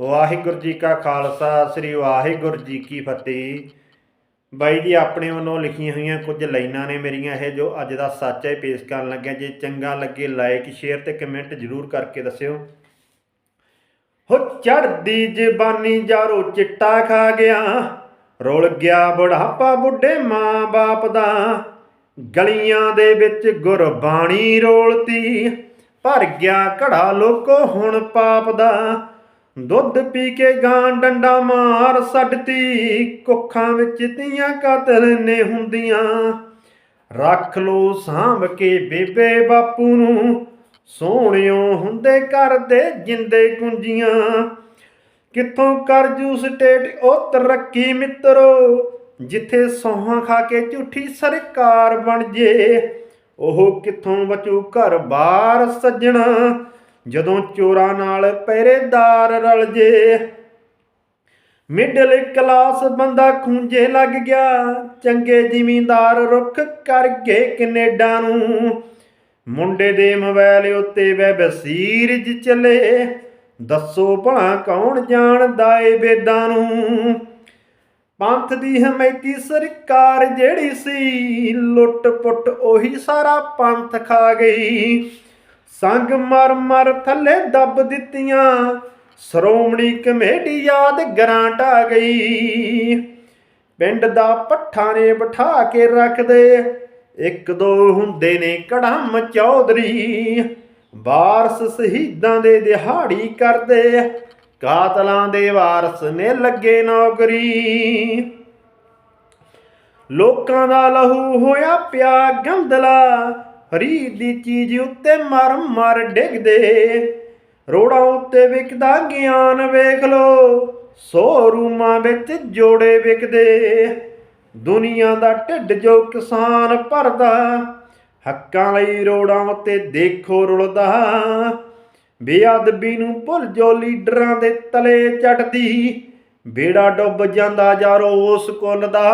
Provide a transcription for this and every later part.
ਵਾਹਿਗੁਰੂ ਜੀ ਕਾ ਖਾਲਸਾ, ਸ੍ਰੀ ਵਾਹਿਗੁਰੂ ਜੀ ਕੀ ਫਤਿਹ। ਬਾਈ ਜੀ, ਆਪਣੇ ਵੱਲੋਂ ਲਿਖੀਆਂ ਹੋਈਆਂ ਕੁਝ ਲਾਈਨਾਂ ਨੇ ਮੇਰੀਆਂ ਇਹ, ਜੋ ਅੱਜ ਦਾ ਸੱਚ ਹੈ ਪੇਸ਼ ਕਰਨ ਲੱਗਿਆ। ਜੇ ਚੰਗਾ ਲੱਗੇ ਲਾਈਕ, ਸ਼ੇਅਰ ਤੇ ਕਮੈਂਟ ਜ਼ਰੂਰ ਕਰਕੇ ਦੱਸਿਓ। ਹੋ ਚੜਦੀ ਜ਼ਬਾਨੀ ਜਾਰੋ ਚਿੱਟਾ ਖਾ ਗਿਆ, ਰੋਲ ਗਿਆ ਬੁਢਾਪਾ ਬੁੱਢੇ ਮਾਂ ਬਾਪ ਦਾ। ਗਲੀਆਂ ਦੇ ਵਿੱਚ ਗੁਰਬਾਣੀ ਰੋਲਤੀ, ਭਰ ਗਿਆ ਘੜਾ ਲੋਕੋ ਹੁਣ ਪਾਪ ਦਾ। ਦੁੱਧ ਪੀ ਕੇ ਗਾਂ ਡੰਡਾ ਮਾਰ ਛੱਡਤੀ ਕੁੱਖਾਂ ਵਿੱਚ ਤੀਆਂ ਕਤਲ ਨੇ ਹੁੰਦੀਆਂ। ਰੱਖ ਲੋ ਸਾਂਭ ਕੇ ਬੇਬੇ ਬਾਪੂ ਨੂੰ, ਸੋਹਣਿਓ ਹੁੰਦੇ ਕਰਦੇ ਜਿੰਦੇ ਕੁੰਜੀਆਂ ਕਿੱਥੋਂ ਕਰਜੂ ਸਟੇਟ ਉਹ ਤਰੱਕੀ ਮਿੱਤਰੋ, ਜਿੱਥੇ ਸੋਹਾਂ ਖਾ ਕੇ ਝੂਠੀ ਸਰਕਾਰ ਬਣ ਜੇ। ਉਹ ਕਿੱਥੋਂ ਬਚੂ ਘਰ-ਬਾਰ ਸੱਜਣਾ ਜਦੋਂ ਚੋਰਾਂ ਨਾਲ ਪਹਿਰੇਦਾਰ ਰਲ ਜੇ। ਮਿਡਲ ਕਲਾਸ ਬੰਦਾ ਖੂੰਜੇ ਲੱਗ ਗਿਆ। ਚੰਗੇ ਜ਼ਿਮੀਂਦਾਰ ਰੁੱਖ ਕਰ ਕੈਨੇਡਾ ਨੂੰ। ਮੁੰਡੇ ਦੇ ਮੋਬਾਈਲ ਉੱਤੇ ਵੈਬ ਸੀਰੀਜ਼ ਚੱਲੇ। ਦੱਸੋ ਭਲਾ ਕੌਣ ਜਾਣਦਾ ਏ ਬੇਦਾਂ ਨੂੰ? ਪੰਥ ਦੀ ਹਮੈਤੀ ਸਰਕਾਰ ਜਿਹੜੀ ਸੀ ਲੁੱਟ ਪੁੱਟ ਉਹੀ ਸਾਰਾ ਪੰਥ ਖਾ ਗਈ। ਸੰਗ ਮਰ ਮਰ ਥੱਲੇ ਦੱਬ ਦਿੱਤੀਆਂ। ਸ਼੍ਰੋਮਣੀ ਕਮੇਟੀ ਯਾਦ ਗਰਾਂਟ ਆ ਗਈ। ਪਿੰਡ ਦਾ ਪੱਠਾ ਨੇ ਬਿਠਾ ਕੇ ਰੱਖਦੇ। ਇੱਕ ਦੋ ਹੁੰਦੇ ਨੇ ਕੜਮ ਚੌਧਰੀ। ਵਾਰਸ ਸ਼ਹੀਦਾਂ ਦੇ ਦਿਹਾੜੀ ਕਰਦੇ। ਕਾਤਲਾਂ ਦੇ ਵਾਰਸ ਨੇ ਲੱਗੇ ਨੌਕਰੀ। ਲੋਕਾਂ ਦਾ ਲਹੂ ਹੋਇਆ ਪਿਆ ਗੰਦਲਾ ਫਰੀਦ ਦੀ ਚੀਜ਼ ਉੱਤੇ ਮਰ ਮਰ ਡਿੱਗਦੇ। ਰੋੜਾਂ ਉੱਤੇ ਵਿਕਦਾ ਗਿਆਨ ਵੇਖ ਲੋ ਸੋ ਰੂਮਾਂ ਵਿੱਚ ਜੋੜੇ ਵਿਕਦੇ। ਦੁਨੀਆ ਦਾ ਢਿੱਡ ਜੋ ਕਿਸਾਨ ਭਰਦਾ, ਹੱਕਾਂ ਲਈ ਰੋੜਾਂ ਉੱਤੇ ਦੇਖੋ ਰੁਲਦਾ। ਬੇਅਦਬੀ ਨੂੰ ਭੁੱਲ ਜੋ ਲੀਡਰਾਂ ਦੇ ਤਲੇ ਚੜਦੀ ਬੇੜਾ ਡੁੱਬ ਜਾਂਦਾ ਯਾਰੋ ਉਸ ਕੁੱਲ ਦਾ।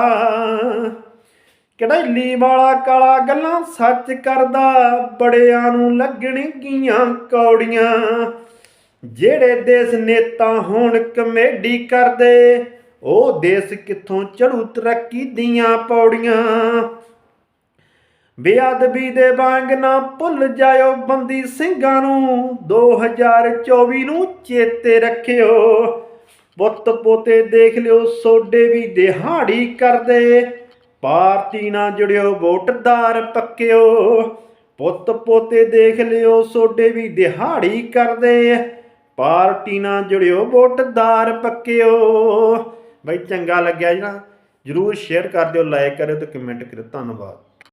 ਕੜੈਲੀ ਵਾਲਾ ਕਾਲਾ ਗੱਲਾਂ ਸੱਚ ਕਰਦਾ, ਬੜਿਆਂ ਨੂੰ ਲੱਗਣਗੀਆਂ ਕੌੜੀਆਂ। ਜਿਹੜੇ ਦੇਸ਼ ਨੇਤਾ ਹੋਣ ਕਮੇਡੀ ਕਰਦੇ, ਉਹ ਦੇਸ਼ ਕਿੱਥੋਂ ਚੜੂ ਤਰੱਕੀ ਦੀਆਂ ਪੌੜੀਆਂ। ਬੇਅਦਬੀ ਦੇ ਵਾਂਗ ਨਾ ਭੁੱਲ ਜਾਇਓ ਬੰਦੀ ਸਿੰਘਾਂ ਨੂੰ 2024 ਨੂੰ ਚੇਤੇ ਰੱਖਿਓ। ਪੁੱਤ ਪੋਤੇ ਦੇਖ ਲਿਓ ਸੋਡੇ ਵੀ ਦਿਹਾੜੀ ਕਰਦੇ। ਪਾਰਟੀ ਨਾਲ ਜੁੜਿਓ ਵੋਟਦਾਰ ਪੱਕਿਓ। ਪੁੱਤ ਪੋਤੇ ਦੇਖ ਲਿਓ ਸੋਡੇ ਵੀ ਦਿਹਾੜੀ ਕਰਦੇ ਪਾਰਟੀ ਨਾਲ ਜੁੜਿਓ ਵੋਟਦਾਰ ਪੱਕਿਓ। ਬਈ ਚੰਗਾ ਲੱਗਿਆ ਜੀ ਨਾ। ਜਰੂਰ ਸ਼ੇਅਰ ਕਰ ਦਿਓ ਲਾਈਕ ਕਰਿਓ ਤੇ ਕਮੈਂਟ ਕਰਿਓ। ਧੰਨਵਾਦ।